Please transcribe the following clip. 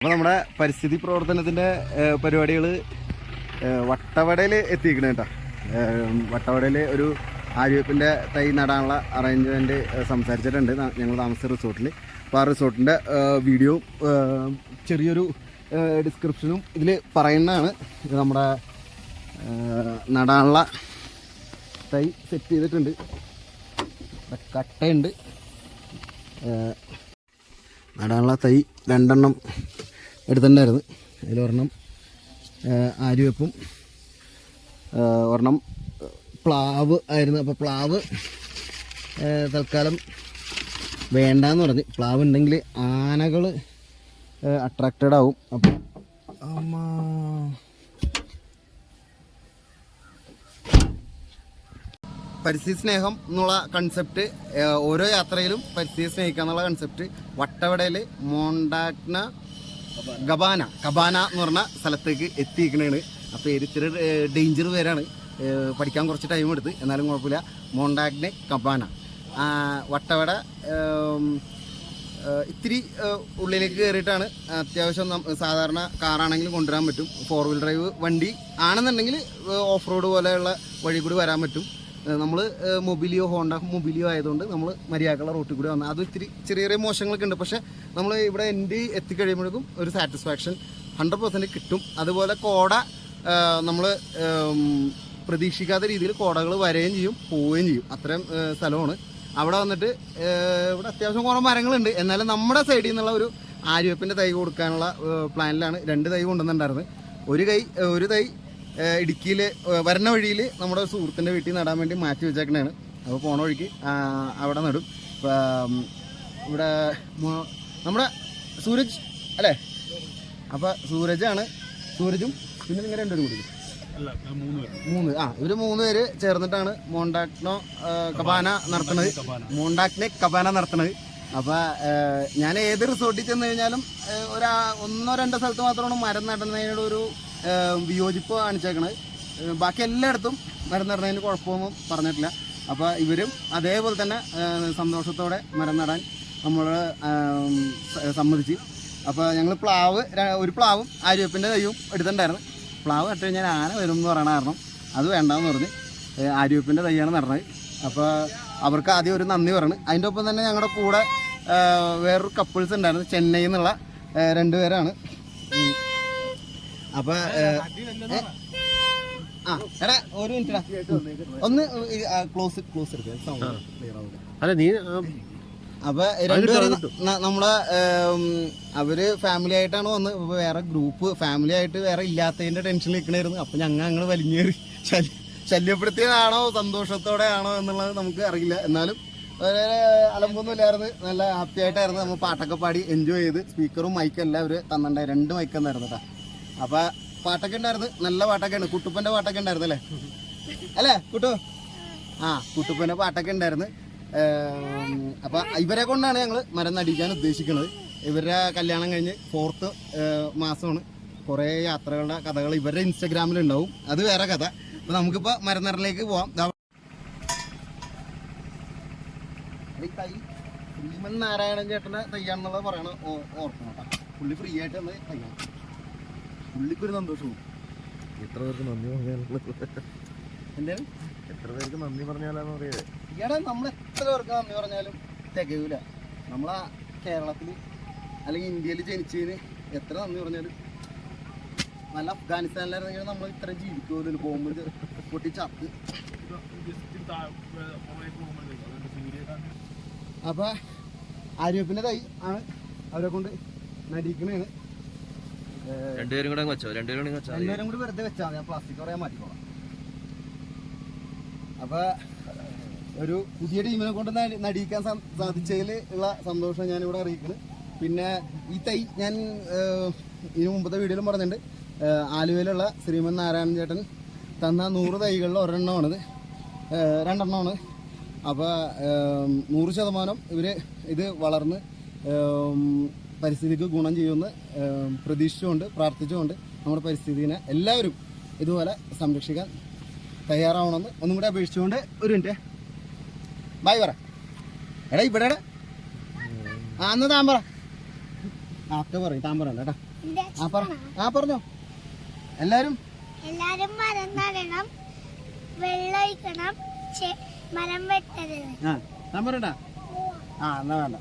അപ്പോൾ നമ്മുടെ പരിസ്ഥിതി പ്രവർത്തനത്തിന്റെ പരിപാടികൾ വട്ടവടയിൽ എത്തിയിരിക്കണം കേട്ടോ. വട്ടവടയിൽ ഒരു ആര്യവെപ്പിന്റെ തൈ നടാനുള്ള അറേഞ്ച്മെന്റ് സംസാരിച്ചിട്ടുണ്ട്. ഞങ്ങൾ താമസിച്ച റിസോർട്ടിൽ അപ്പോൾ ആ റിസോർട്ടിന്റെ വീഡിയോ ചെറിയൊരു ഡിസ്ക്രിപ്ഷനും ഇതിൽ പറയുന്നതാണ്. നമ്മുടെ നടാനുള്ള തൈ സെറ്റ് ചെയ്തിട്ടുണ്ട്. കട്ടയുണ്ട്. നടാനുള്ള തൈ രണ്ടെണ്ണം എടുത്തിട്ടുണ്ടായിരുന്നു. അതിലൊരെണ്ണം ആര്യവെപ്പും ഒരെണ്ണം പ്ലാവ് ആയിരുന്നു. അപ്പോൾ പ്ലാവ് തൽക്കാലം വേണ്ടാന്ന് പറഞ്ഞ്. പ്ലാവ് ഉണ്ടെങ്കിൽ ആനകൾ അട്രാക്റ്റഡ് ആവും. അപ്പം അമ്മ പരിസ്ഥിതി സ്നേഹം എന്നുള്ള കൺസെപ്റ്റ് ഓരോ യാത്രയിലും പരിസ്ഥിതി സ്നേഹിക്കുക എന്നുള്ള കൺസെപ്റ്റ് വട്ടവടയിൽ മോണ്ടാഗ്ന ഗബാന. കബാന എന്ന് പറഞ്ഞ സ്ഥലത്തേക്ക് എത്തിയിരിക്കണേണ്. അപ്പോൾ ഇത്തിരി ഡേഞ്ചർ പേരാണ്. പഠിക്കാൻ കുറച്ച് ടൈം എടുത്ത്. എന്നാലും കുഴപ്പമില്ല. മോണ്ടാഗ്നെ കബാന വട്ടവട ഇത്തിരി ഉള്ളിലേക്ക് കയറിയിട്ടാണ് അത്യാവശ്യം സാധാരണ കാറാണെങ്കിലും കൊണ്ടുവരാൻ പറ്റും. ഫോർ വീൽ ഡ്രൈവ് വണ്ടി ആണെന്നുണ്ടെങ്കിൽ ഓഫ് റോഡ് പോലെയുള്ള വഴി കൂടി വരാൻ പറ്റും. നമ്മൾ മൊബിലിയോ ഹോണ്ട മൊബിലിയോ ആയതുകൊണ്ട് നമ്മൾ മര്യാദക്കുള്ള റോട്ടിൽ കൂടി വന്നത് അത് ഇത്തിരി ചെറിയ ചെറിയ മോശങ്ങളൊക്കെ ഉണ്ട്. പക്ഷേ നമ്മൾ ഇവിടെ എന്റെ എത്തിക്കഴിയുമ്പോഴേക്കും ഒരു സാറ്റിസ്ഫാക്ഷൻ ഹൺഡ്രഡ് പെർസെന്റ് കിട്ടും. അതുപോലെ കോട നമ്മൾ പ്രതീക്ഷിക്കാത്ത രീതിയിൽ കോടകൾ വരികയും ചെയ്യും പോവുകയും ചെയ്യും. അത്രയും സ്ഥലമാണ്. അവിടെ വന്നിട്ട് ഇവിടെ അത്യാവശ്യം കുറേ മരങ്ങളുണ്ട്. എന്നാലും നമ്മുടെ സൈഡിൽ നിന്നുള്ള ഒരു ആര്യവപ്പിന്റെ തൈ കൊടുക്കാനുള്ള പ്ലാനിലാണ് രണ്ട് തൈ കൊണ്ടുവന്നിട്ടുണ്ടായിരുന്നത്. ഒരു കൈ ഒരു തൈ ഇടുക്കിയിൽ വരണ വഴിയിൽ നമ്മുടെ സുഹൃത്തിന്റെ വീട്ടിൽ നടാൻ വേണ്ടി മാറ്റി വെച്ചേക്കണേണ്. അപ്പോൾ പോണ വഴിക്ക് അവിടെ നടും. ഇവിടെ നമ്മുടെ സൂരജ് അല്ലേ? അപ്പോൾ സൂരജാണ് സൂരജും പിന്നെ നിങ്ങൾ രണ്ടുപേരും കൂടി. മൂന്ന് ആ ഇവർ മൂന്ന് പേര് ചേർന്നിട്ടാണ് മോണ്ടാക്നോ കബാന നടത്തുന്നത്. മോണ്ടാക്നെ കബാന നടത്തുന്നത്. അപ്പൊ ഞാൻ ഏത് റിസോർട്ടിൽ ചെന്ന് കഴിഞ്ഞാലും ഒരാ ഒന്നോ രണ്ടോ സ്ഥലത്ത് മാത്രമാണ് മരം നടുന്നതിനോട് ഒരു വിയോജിപ്പ് കാണിച്ചേക്കണത്. ബാക്കി എല്ലായിടത്തും മരം നടുന്നതിന് കുഴപ്പമൊന്നും പറഞ്ഞിട്ടില്ല. അപ്പോൾ ഇവരും അതേപോലെ തന്നെ സന്തോഷത്തോടെ മരം നടാൻ നമ്മൾ സമ്മതിച്ച്. അപ്പോൾ ഞങ്ങൾ പ്ലാവ് ഒരു പ്ലാവും ആര്യവപ്പിന്റെ തൈയും എടുത്തിട്ടുണ്ടായിരുന്നു. പ്ലാവ് നട്ട് കഴിഞ്ഞാൽ ആന വരും എന്ന് പറയണ കാരണം അത് വേണ്ടാന്ന് പറഞ്ഞ് ആര്യവപ്പിന്റെ തൈയാണ് നടന്നത്. അപ്പോൾ അവർക്ക് ആദ്യം ഒരു നന്ദി പറഞ്ഞു അതിന്റെ ഒപ്പം തന്നെ ഞങ്ങളുടെ കൂടെ വേറൊരു കപ്പിൾസ് ഉണ്ടായിരുന്നു ചെന്നൈയിൽ നിന്നുള്ള രണ്ട് രണ്ടുപേരാണ്. അപ്പോൾ ആ എടാ ഒരു മിനിറ്റ് ഒന്ന് ക്ലോസ് ക്ലോസ് എടുക്കുക സൗണ്ട് ക്ലിയർ ആവുക അല്ല നീ അപ്പൊ രണ്ടുപേരും നമ്മളെ അവർ ഫാമിലി ആയിട്ടാണ് വന്ന്. ഇപ്പൊ വേറെ ഗ്രൂപ്പ് ഫാമിലി ആയിട്ട് വേറെ ഇല്ലാത്തതിന്റെ ടെൻഷൻ നിൽക്കണായിരുന്നു. അപ്പൊ ഞങ്ങൾ അങ്ങനെ വലിഞ്ഞേറി. ശല്യ- ശല്യപ്പെടുത്തിയതാണോ സന്തോഷത്തോടെ ആണോ എന്നുള്ളത് നമുക്ക് അറിയില്ല. എന്നാലും അലമ്പൊന്നും ഇല്ലായിരുന്നു. നല്ല ഹാപ്പി ആയിട്ടായിരുന്നു. നമ്മൾ പാട്ടൊക്കെ പാടി എൻജോയ് ചെയ്ത്. സ്പീക്കറും മൈക്കും എല്ലാം അവർ തന്നിട്ടുണ്ടായി രണ്ട് മൈക്ക് ഉണ്ടായിരുന്നു കേട്ടോ. അപ്പൊ പാട്ടൊക്കെ ഉണ്ടായിരുന്നു. നല്ല പാട്ടൊക്കെ പാട്ടൊക്കെയാണ് കുട്ടുപ്പന്റെ പാട്ടൊക്കെ ഉണ്ടായിരുന്നു അല്ലേ? അല്ലേ കുട്ടു? ആ കുട്ടുപ്പന്റെ പാട്ടൊക്കെ ഉണ്ടായിരുന്നു. ഏം, അപ്പൊ ഇവരെ കൊണ്ടാണ് ഞങ്ങൾ മരം നടിക്കാൻ ഉദ്ദേശിക്കുന്നത്. ഇവരുടെ കല്യാണം കഴിഞ്ഞ് ഫോർത്ത് മാസമാണ്. കുറേ യാത്രകളുടെ കഥകൾ ഇവരുടെ ഇൻസ്റ്റഗ്രാമിൽ ഉണ്ടാവും അത് വേറെ കഥ. അപ്പൊ നമുക്കിപ്പോ മരനറിലേക്ക് പോവാം. തൈ ശ്രീമൻ നാരായണൻ ചേട്ടന്റെ തയ്യാണെന്നുള്ളത് പറയണ ഓർക്കണം കേട്ടോ. പുള്ളി ഫ്രീ ആയിട്ട് തന്നെ തയ്യാണ് പുള്ളിക്കൊരു സന്തോഷവും. എത്ര പേർക്ക് നന്ദി പറഞ്ഞാലും എത്ര പേർക്ക് നന്ദി പറഞ്ഞാലും ഈയിടെ നമ്മൾ എത്ര പേർക്ക് നന്ദി പറഞ്ഞാലും തികയൂല. നമ്മളാ കേരളത്തിൽ അല്ലെങ്കിൽ ഇന്ത്യയിൽ ജനിച്ചതിന് എത്ര നന്ദി പറഞ്ഞാലും നല്ല അഫ്ഗാനിസ്ഥാനിലായിരുന്നെങ്കിൽ നമ്മൾ ഇത്ര ജീവിക്കുമല്ലോ ബോംബ് പൊട്ടി ചത്ത് അപ്പൊ ആരോഗ്യത്തിന്റെ തൈ ആണ് അവരെ കൊണ്ട് നടിക്കണേന്ന് രണ്ടുപേരും കൂടെ വെച്ചോ? രണ്ടുപേരും കൂടെ രണ്ടുപേരും കൂടി വെറുതെ വെച്ചാൽ മതി. ഞാൻ പ്ലാസ്റ്റിക് കുറയാൻ മാറ്റിക്കോളാം. അപ്പൊ ഒരു പുതിയ ടീമിനെ കൊണ്ട് നടി- നടിയിക്കാൻ സാധിച്ചതിൽ ഉള്ള സന്തോഷം ഞാനിവിടെ അറിയിക്കുന്നു. പിന്നെ ഈ തൈ ഞാൻ ഇതിന് മുമ്പത്തെ വീഡിയോയിലും പറഞ്ഞിട്ടുണ്ട്. ആലുവയിലുള്ള ശ്രീമൻ നാരായണൻ ചേട്ടൻ തന്ന നൂറ് തൈകളിൽ ഒരെണ്ണമാണിത്. രണ്ടെണ്ണമാണ്. അപ്പോൾ നൂറ് ശതമാനം ഇവർ ഇത് വളർന്ന് പരിസ്ഥിതിക്ക് ഗുണം ചെയ്യുമെന്ന് പ്രതീക്ഷിച്ചുകൊണ്ട് പ്രാർത്ഥിച്ചുകൊണ്ട് നമ്മുടെ പരിസ്ഥിതിനെ എല്ലാവരും ഇതുപോലെ സംരക്ഷിക്കാൻ തയ്യാറാവണമെന്ന് ഒന്നും കൂടെ അപേക്ഷിച്ചുകൊണ്ട് ഒരു മിനിറ്റ്. ബായ് പറ. എടാ ഇവിടെ എടാ. ആ അന്ന് താൻ പറ. ആ ഒക്കെ പറയും താൻ പറയണ്ട കേട്ടാ. ആ പറ. ആ പറഞ്ഞോ. എല്ലാരും? എല്ലാരും മരം നടണം വെള്ളമൊഴിക്കണം മരം വെട്ടരുത്. ആ താൻ ആ എന്നാ വേണ്ട.